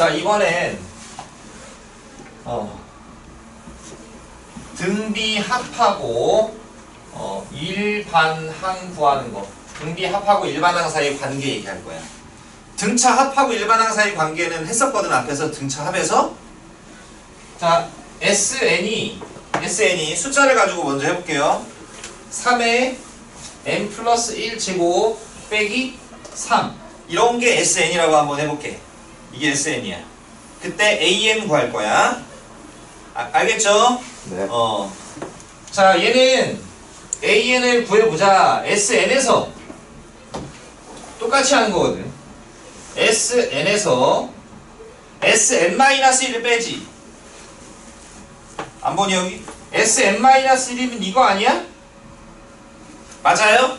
자, 이번엔, 어, 등비 합하고, 어, 일반항 구하는 거. 등비 합하고 일반항 사이 관계 얘기할 거야. 등차 합하고 일반항 사이 관계는 했었거든, 앞에서 등차 합에서. 자, SN이, SN이 숫자를 가지고 먼저 해볼게요. 3에 n 플러스 1 제곱 빼기 3. 이런 게 SN이라고 한번 해볼게. 이게 SN이야. 그때 AN 구할 거야. 아, 알겠죠? 네. 어. 자, 얘는 AN을 구해보자. SN에서 똑같이 하는 거거든. SN에서 SN-1을 빼지. 안 보니 여기? SN-1이면 이거 아니야? 맞아요?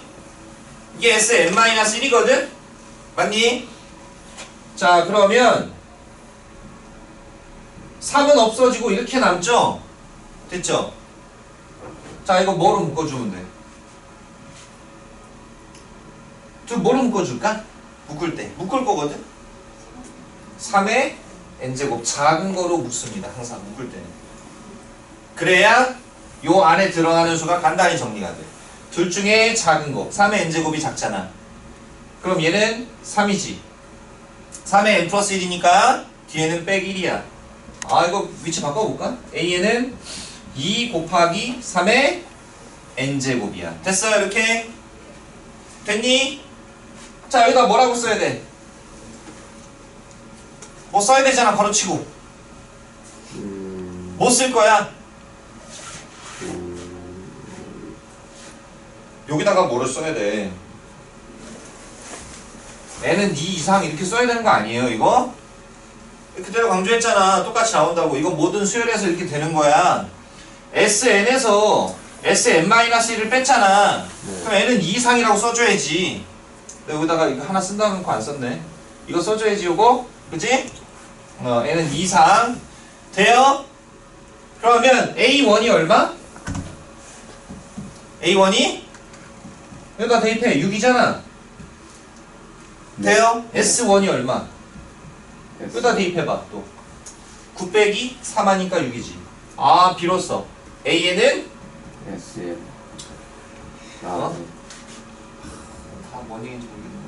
이게 SN-1이거든? 맞니? 자, 그러면 3은 없어지고 이렇게 남죠? 됐죠? 자, 이거 뭐로 묶어주면 돼? 저 뭐로 묶어줄까? 묶을 때. 묶을 거거든? 3의 n제곱 작은 거로 묶습니다. 항상 묶을 때는. 그래야 요 안에 들어가는 수가 간단히 정리가 돼. 둘 중에 작은 거. 3의 n제곱이 작잖아. 그럼 얘는 3이지. 3의 n 플러스 1이니까 뒤에는 빼기 1이야. 아 이거 위치 바꿔볼까? a는 2 곱하기 3의 n제곱이야. 됐어요 이렇게? 됐니? 자 여기다 뭐라고 써야 돼? 뭐 써야 되잖아 바로 치고 음, 뭐쓸 거야? 여기다가 뭐를 써야 돼? N은 2 이상 이렇게 써야 되는 거 아니에요 이거? 그대로 강조했잖아 똑같이 나온다고 이거 모든 수열에서 이렇게 되는 거야 SN에서 SN-1을 뺐잖아 네. 그럼 n은 2 이상이라고 써줘야지 여기다가 이거 하나 쓴다는 거 안 썼네 이거 써줘야지 요거 그지? 어, n은 2 이상 돼요? 그러면 A1이 얼마? A1이? 여기다 대입해 6이잖아 돼요? S1이 얼마? 여기다 대입해봐 또 9 빼기 3하니까 6이지 아 비로소 AN은 SM. 어? 다뭔 얘기인지 모르겠는데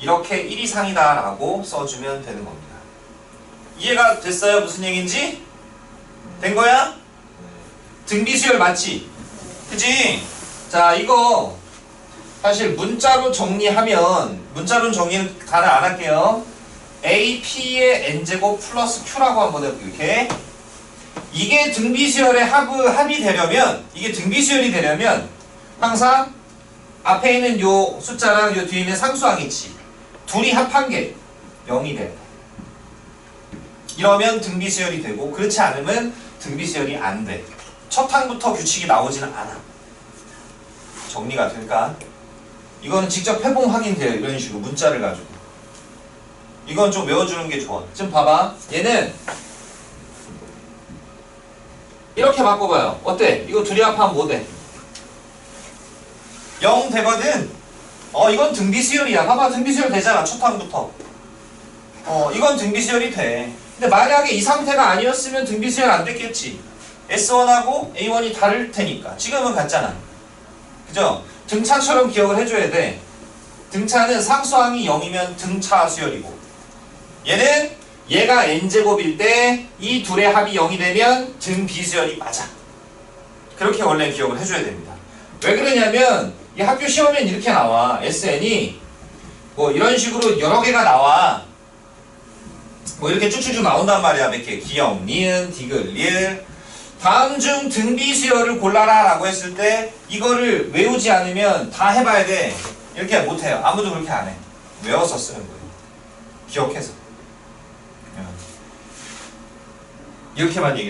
이렇게 1 이상이다 라고 써주면 되는 겁니다 이해가 됐어요? 무슨 얘기인지? 된 거야? 등비수열 맞지? 그지? 자 이거 사실 문자로 정리하면 문자로 정리는 다는 안 할게요. AP의 N제곱 플러스 Q라고 한번 해볼게요 이렇게. 이게 등비수열의 합, 합이 되려면 이게 등비수열이 되려면 항상 앞에 있는 요 숫자랑 요 뒤에 있는 상수항이치 둘이 합한 게 0이 돼. 이러면 등비수열이 되고 그렇지 않으면 등비수열이 안 돼. 첫 항부터 규칙이 나오지는 않아. 정리가 될까? 이거는 직접 해봉 확인돼요 이런 식으로 문자를 가지고. 이건 좀 외워주는 게 좋아. 지금 봐봐. 얘는 이렇게 바꿔봐요. 어때? 이거 둘이 합하면 뭐 돼? 0 되거든. 어 이건 등비수열이야. 봐봐 등비수열 되잖아 첫 항부터. 어 이건 등비수열이 돼. 근데 만약에 이 상태가 아니었으면 등비수열 안 됐겠지. S1하고 A1이 다를 테니까. 지금은 같잖아. 그죠? 등차처럼 기억을 해줘야 돼. 등차는 상수항이 0이면 등차 수열이고 얘는 얘가 n제곱일 때 이 둘의 합이 0이 되면 등 비수열이 맞아. 그렇게 원래 기억을 해줘야 됩니다. 왜 그러냐면 이 학교 시험엔 이렇게 나와. SN이 뭐 이런 식으로 여러 개가 나와. 뭐 이렇게 쭉쭉쭉 나온단 말이야. 몇 개? 기역, 니은, 디귿, 리을 다음 중 등비수열을 골라라 라고 했을 때 이거를 외우지 않으면 다 해봐야 돼. 이렇게 못해요. 아무도 그렇게 안해. 외워서 쓰는 거예요 기억해서. 어. 이렇게만 얘기